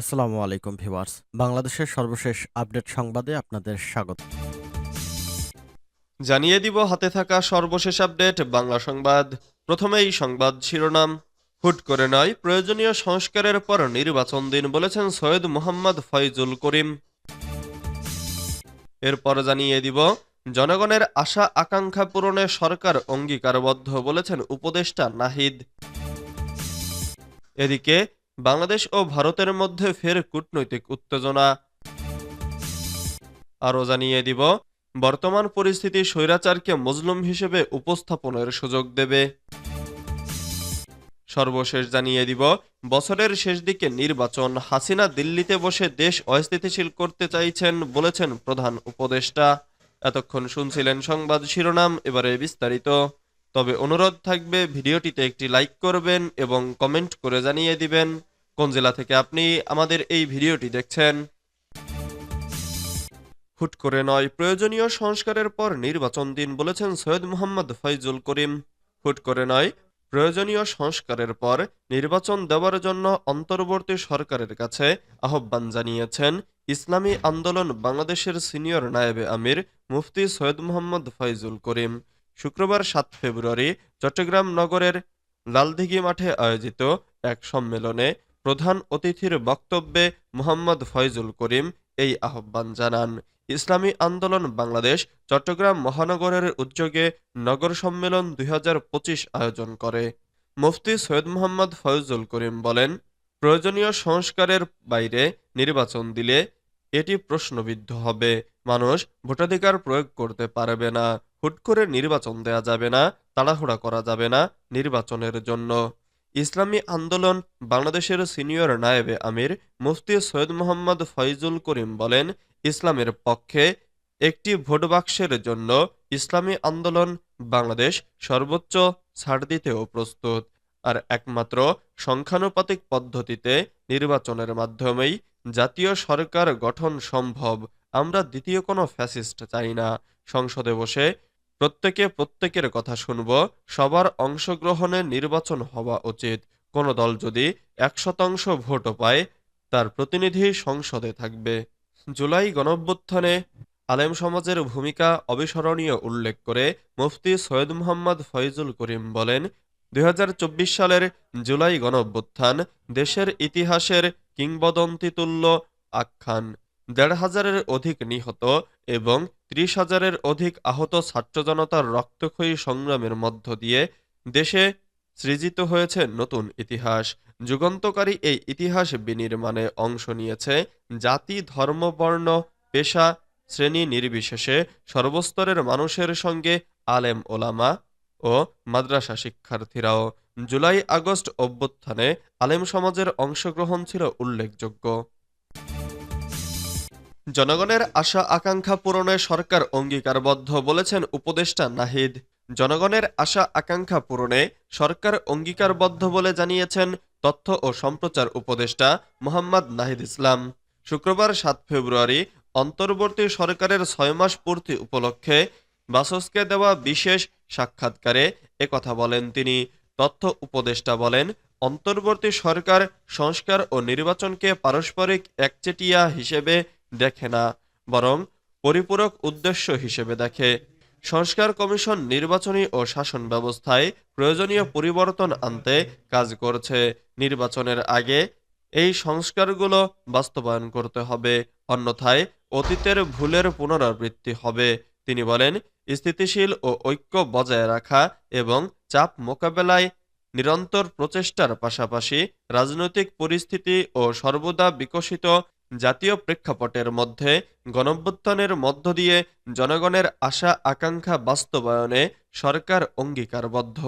আসসালামু আলাইকুম ভিউয়ার্স। বাংলাদেশের সর্বশেষ আপডেট সংবাদে আপনাদের স্বাগত। জানিয়ে দিব হাতে থাকা সর্বশেষ আপডেট, বাংলা সংবাদ। প্রথমেই সংবাদ শিরোনাম। হুট করে নয়, প্রয়োজনীয় সংস্কারের পর নির্বাচন দিন বলেছেন সৈয়দ মোহাম্মদ ফয়জুল করিম। এরপর জানিয়ে দিব, জনগণের আশা আকাঙ্ক্ষা পূরণে সরকার অঙ্গীকারবদ্ধ বলেছেন উপদেষ্টা নাহিদ। এদিকে বাংলাদেশ ও ভারতের মধ্যে ফের কূটনৈতিক উত্তেজনা। আরও জানিয়ে দিব, বর্তমান পরিস্থিতি স্বৈরাচারকে মজলুম হিসেবে উপস্থাপনের সুযোগ দেবে। সর্বশেষ জানিয়ে দিব, বছরের শেষ দিকে নির্বাচন, হাসিনা দিল্লিতে বসে দেশ অস্থিতিশীল করতে চাইছেন বলেছেন প্রধান উপদেষ্টা। এতক্ষণ শুনছিলেন সংবাদ শিরোনাম, এবারে বিস্তারিত। তবে অনুরোধ থাকবে ভিডিওটিতে একটি লাইক করবেন এবং কমেন্ট করে জানিয়ে দিবেন কোন জেলা থেকে আপনি আমাদের এই ভিডিওটি দেখছেন। হুট করে নয়, প্রয়োজনীয় সংস্কারের পর নির্বাচন দিন বলেছেন সৈয়দ মোহাম্মদ ফয়জুল করিম। হুট করে নয়, প্রয়োজনীয় সংস্কারের পর নির্বাচন দেওয়ার জন্য অন্তর্বর্তী সরকারের কাছে আহ্বান জানিয়েছেন ইসলামী আন্দোলন বাংলাদেশের সিনিয়র নায়েবে আমির মুফতি সৈয়দ মোহাম্মদ ফয়জুল করিম। শুক্রবার সাত ফেব্রুয়ারি চট্টগ্রাম নগরের লালদিঘি মাঠে আয়োজিত এক সম্মেলনে প্রধান অতিথির বক্তব্যে মোহাম্মদ ফয়জুল করিম এই আহ্বান জানান। ইসলামী আন্দোলন বাংলাদেশ চট্টগ্রাম মহানগরের উদ্যোগে নগর সম্মেলন দুই হাজার পঁচিশ আয়োজন করে। মুফতি সৈয়দ মোহাম্মদ ফয়জুল করিম বলেন, প্রয়োজনীয় সংস্কারের বাইরে নির্বাচন দিলে এটি প্রশ্নবিদ্ধ হবে। মানুষ ভোটাধিকার প্রয়োগ করতে পারবে না। হুট করে নির্বাচন দেয়া যাবে না, তাড়াহুড়া করা যাবে না নির্বাচনের জন্য। ইসলামী আন্দোলন, বাংলাদেশের সিনিয়র নায়েবে আমির মুফতি সৈয়দ মোহাম্মদ ফয়জুল করিম বলেন, ইসলামের পক্ষে একটি ভোট বাক্সের জন্য ইসলামী আন্দোলন বাংলাদেশ সর্বোচ্চ ছাড় দিতেও প্রস্তুত। আর একমাত্র সংখ্যানুপাতিক পদ্ধতিতে নির্বাচনের মাধ্যমেই জাতীয় সরকার গঠন সম্ভব। আমরা দ্বিতীয় কোনো ফ্যাসিস্ট চাই না। সংসদে বসে প্রত্যেকে প্রত্যেকের কথা শুনব, সবার অংশগ্রহণে নির্বাচন হওয়া উচিত। কোনো দল যদি এক শতাংশ ভোটও পায়, তার প্রতিনিধি সংসদে থাকবে। জুলাই গণঅভ্যুত্থানে আলেম সমাজের ভূমিকা অবিস্মরণীয় উল্লেখ করে মুফতি সৈয়দ মোহাম্মদ ফয়জুল করিম বলেন, দুই হাজার চব্বিশ সালের জুলাই গণঅভ্যুত্থান দেশের ইতিহাসের কিংবদন্তিতুল্য আখ্যান। দেড় হাজারের অধিক নিহত এবং ত্রিশ হাজারের অধিক আহত ছাত্র জনতার রক্তক্ষয়ী সংগ্রামের মধ্য দিয়ে দেশে সৃজিত হয়েছে নতুন ইতিহাস। যুগান্তকারী এই ইতিহাস বিনির্মাণে অংশ নিয়েছে জাতি, ধর্ম, বর্ণ, পেশা, শ্রেণি নির্বিশেষে সর্বস্তরের মানুষের সঙ্গে আলেম ওলামা ও মাদ্রাসা শিক্ষার্থীরাও। জুলাই আগস্ট অভ্যুত্থানে আলেম সমাজের অংশগ্রহণ ছিল উল্লেখযোগ্য। জনগণের আশা আকাঙ্ক্ষা পূরণে সরকার অঙ্গীকারবদ্ধ বলেছেন উপদেষ্টা নাহিদ। জনগণের আশা আকাঙ্ক্ষা পূরণে সরকার অঙ্গীকারবদ্ধ বলে জানিয়েছেন তথ্য ও সম্প্রচার উপদেষ্টা মোহাম্মদ নাহিদ ইসলাম। শুক্রবার সাত ফেব্রুয়ারি অন্তর্বর্তী সরকারের ছয় মাস পূর্তি উপলক্ষে বাসসকে দেওয়া বিশেষ সাক্ষাৎকারে একথা বলেন তিনি। তথ্য উপদেষ্টা বলেন, অন্তর্বর্তী সরকার সংস্কার ও নির্বাচনকে পারস্পরিক একচেটিয়া হিসেবে দেখে না, বরং পরিপূরক উদ্দেশ্য হিসেবে দেখে। সংস্কার কমিশন নির্বাচনী ও শাসন ব্যবস্থায় প্রয়োজনীয় পরিবর্তন আনতে কাজ করছে। নির্বাচনের আগে এই সংস্কারগুলো বাস্তবায়ন করতে হবে, অন্যথায় অতীতের ভুলের পুনরাবৃত্তি হবে। তিনি বলেন, স্থিতিশীল ও ঐক্য বজায় রাখা এবং চাপ মোকাবেলায় নিরন্তর প্রচেষ্টার পাশাপাশি রাজনৈতিক পরিস্থিতি ও সর্বদা বিকশিত জাতীয় প্রেক্ষাপটের মধ্যে গণভ্যুত্থানের মধ্য দিয়ে জনগণের আশা আকাঙ্ক্ষা বাস্তবায়নে সরকার অঙ্গীকারবদ্ধ।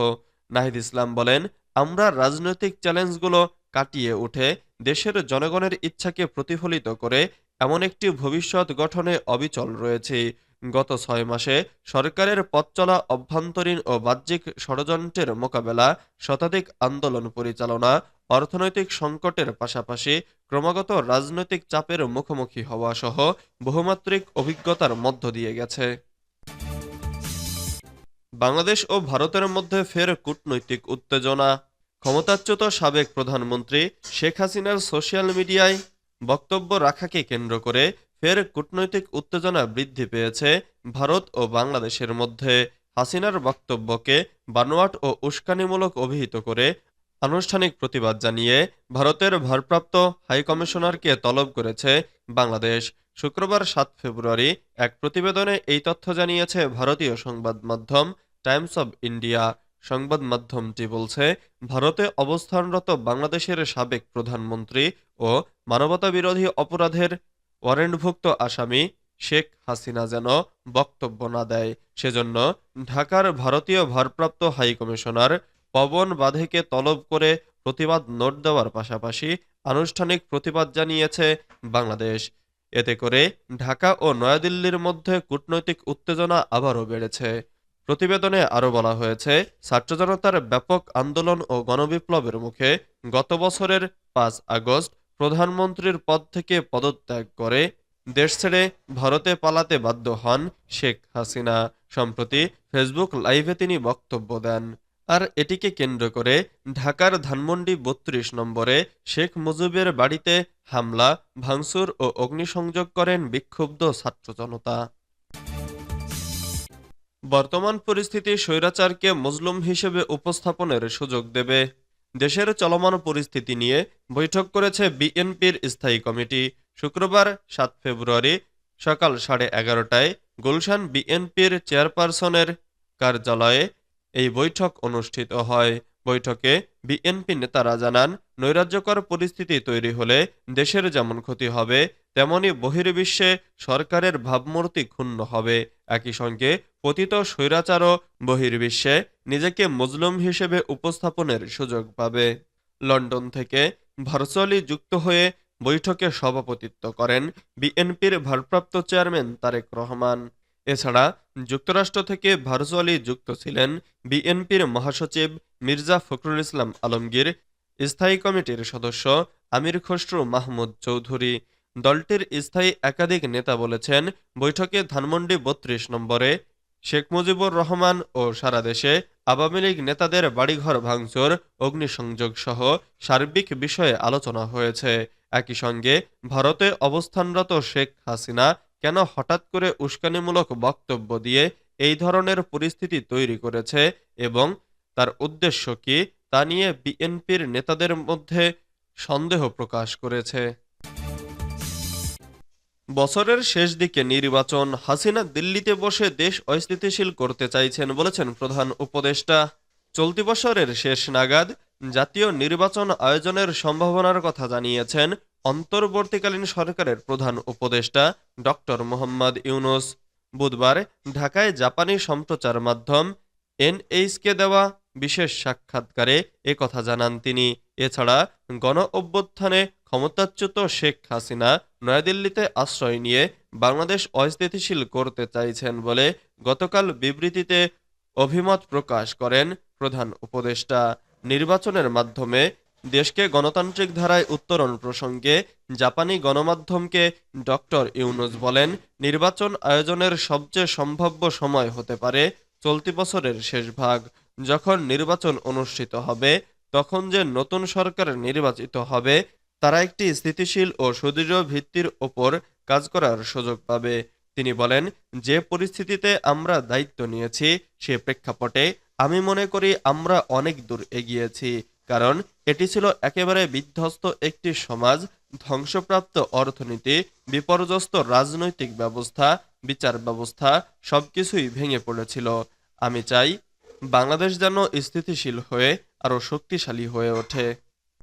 নাহিদ ইসলাম বলেন, আমরা রাজনৈতিক চ্যালেঞ্জগুলো কাটিয়ে উঠে দেশের জনগণের ইচ্ছাকে প্রতিফলিত করে এমন একটি ভবিষ্যৎ গঠনে অবিচল রয়েছি। গত ছয় মাসে সরকারের পথচলা অভ্যন্তরীণ ও বাহ্যিক ষড়যন্ত্রের মোকাবেলা, শতাধিক আন্দোলন পরিচালনা, অর্থনৈতিক সংকটের পাশাপাশি ক্রমাগত রাজনৈতিক চাপের মুখোমুখি হওয়া সহ বহুমাত্রিক অভিজ্ঞতার মধ্য দিয়ে গেছে। বাংলাদেশ ও ভারতের মধ্যে ফের কূটনৈতিক উত্তেজনা। ক্ষমতাচ্যুত সাবেক প্রধানমন্ত্রী শেখ হাসিনার সোশ্যাল মিডিয়ায় বক্তব্য রাখাকে কেন্দ্র করে ফের কূটনৈতিক উত্তেজনা বৃদ্ধি পেয়েছে ভারত ও বাংলাদেশের মধ্যে। হাসিনার বক্তব্যকে বানোয়াট ও উস্কানিমূলক অভিহিত করে আনুষ্ঠানিক প্রতিবাদ জানিয়ে ভারতের ভারপ্রাপ্ত হাইকমিশনারকে তলব করেছে বাংলাদেশ। শুক্রবার সাত ফেব্রুয়ারি এক প্রতিবেদনে এই তথ্য জানিয়েছে ভারতীয় সংবাদ মাধ্যম টাইমস অব ইন্ডিয়া। সংবাদ মাধ্যমটি বলছে, ভারতে অবস্থানরত বাংলাদেশের সাবেক প্রধানমন্ত্রী ও মানবতাবিরোধী অপরাধের ওয়ারেন্টভুক্ত আসামি শেখ হাসিনা যেন বক্তব্য না দেয়, সেজন্য ঢাকার ভারতীয় ভারপ্রাপ্ত হাইকমিশনার পবন বাধেকে তলব করে প্রতিবাদ নোট দেওয়ার পাশাপাশি আনুষ্ঠানিক প্রতিবাদ জানিয়েছে বাংলাদেশ। এতে করে ঢাকা ও নয়াদিল্লির মধ্যে কূটনৈতিক উত্তেজনা আবারও বেড়েছে। প্রতিবেদনে আরও বলা হয়েছে, ছাত্র জনতার ব্যাপক আন্দোলন ও গণবিপ্লবের মুখে গত বছরের পাঁচ আগস্ট প্রধানমন্ত্রীর পদ থেকে পদত্যাগ করে দেশ ছেড়ে ভারতে পালাতে বাধ্য হন শেখ হাসিনা। সম্প্রতি ফেসবুক লাইভে তিনি বক্তব্য দেন। আর এটিকে কেন্দ্র করে ঢাকার ধানমন্ডি বত্রিশ নম্বরে শেখ মুজিবের বাড়িতে হামলা, ভাঙচুর ও অগ্নিসংযোগ করেন বিক্ষুব্ধ ছাত্র জনতা। বর্তমান পরিস্থিতি স্বৈরাচারকে মজলুম হিসেবে উপস্থাপনের সুযোগ দেবে। দেশের চলমান পরিস্থিতি নিয়ে বৈঠক করেছে বিএনপির স্থায়ী কমিটি। শুক্রবার সাত ফেব্রুয়ারি সকাল সাড়ে এগারোটায় গুলশান বিএনপির চেয়ারপারসনের কার্যালয়ে এই বৈঠক অনুষ্ঠিত হয়। বৈঠকে বিএনপি নেতারা জানান, নৈরাজ্যকর পরিস্থিতি তৈরি হলে দেশের যেমন ক্ষতি হবে, তেমনি বহির্বিশ্বে সরকারের ভাবমূর্তি ক্ষুণ্ণ হবে। একই সঙ্গে পতিত স্বৈরাচারও বহির্বিশ্বে নিজেকে মজলুম হিসেবে উপস্থাপনের সুযোগ পাবে। লন্ডন থেকে ভার্চুয়ালি যুক্ত হয়ে বৈঠকে সভাপতিত্ব করেন বিএনপির ভারপ্রাপ্ত চেয়ারম্যান তারেক রহমান। এছাড়া যুক্তরাষ্ট্র থেকে ভার্চুয়ালি যুক্ত ছিলেন বিএনপির মহাসচিব মির্জা ফখরুল ইসলাম আলমগীর, স্থায়ী কমিটির সদস্য আমির খসরু মাহমুদ চৌধুরী। দলটির স্থায়ী একাধিক নেতা বলেছেন, বৈঠকে ধানমন্ডি বত্রিশ নম্বরে শেখ মুজিবুর রহমান ও সারা দেশে আওয়ামী লীগ নেতাদের বাড়িঘর ভাঙচুর, অগ্নিসংযোগ সহ সার্বিক বিষয়ে আলোচনা হয়েছে। একই সঙ্গে ভারতে অবস্থানরত শেখ হাসিনা কেন হঠাৎ করে উস্কানিমূলক বক্তব্য দিয়ে এই ধরনের পরিস্থিতি তৈরি করেছে এবং তার উদ্দেশ্য কি তা নিয়ে বিএনপির নেতাদের মধ্যে সন্দেহ প্রকাশ করেছে? বছরের শেষ দিকে নির্বাচন, হাসিনা দিল্লিতে বসে দেশ অস্থিতিশীল করতে চাইছেন বলেছেন প্রধান উপদেষ্টা। চলতি বছরের শেষ নাগাদ জাতীয় নির্বাচন আয়োজনের সম্ভাবনার কথা জানিয়েছেন অন্তর্বর্তীকালীন সরকারের প্রধান উপদেষ্টা ডক্টর মোহাম্মদ ইউনুস। বুধবার ঢাকায় জাপানি সম্প্রচার মাধ্যম এনএইচকে দেওয়া বিশেষ সাক্ষাৎকারে কথা জানান তিনি। এছাড়া গণ অভ্যুত্থানে ক্ষমতাচ্যুত শেখ হাসিনা নয়াদিল্লিতে আশ্রয় নিয়ে বাংলাদেশ অস্থিতিশীল করতে চাইছেন বলে গতকাল বিবৃতিতে অভিমত প্রকাশ করেন প্রধান উপদেষ্টা। নির্বাচনের মাধ্যমে দেশকে গণতান্ত্রিক ধারায় উত্তরণ প্রসঙ্গে জাপানি গণমাধ্যমকে ডক্টর ইউনুস বলেন, নির্বাচন আয়োজনের সবচেয়ে সম্ভাব্য সময় হতে পারে চলতি বছরের শেষ ভাগ। যখন নির্বাচন অনুষ্ঠিত হবে তখন যে নতুন সরকার নির্বাচিত হবে, তারা একটি স্থিতিশীল ও সুদৃঢ় ভিত্তির ওপর কাজ করার সুযোগ পাবে। তিনি বলেন, যে পরিস্থিতিতে আমরা দায়িত্ব নিয়েছি, সে প্রেক্ষাপটে আমি মনে করি আমরা অনেক দূর এগিয়েছি, কারণ এটি ছিল একেবারে বিধ্বস্ত একটি সমাজ, ধ্বংসপ্রাপ্ত অর্থনীতি, বিপর্যস্ত রাজনৈতিক ব্যবস্থা, বিচার ব্যবস্থা, সবকিছুই ভেঙে পড়েছিল। আমি চাই বাংলাদেশ যেন স্থিতিশীল হয়ে আরও শক্তিশালী হয়ে ওঠে।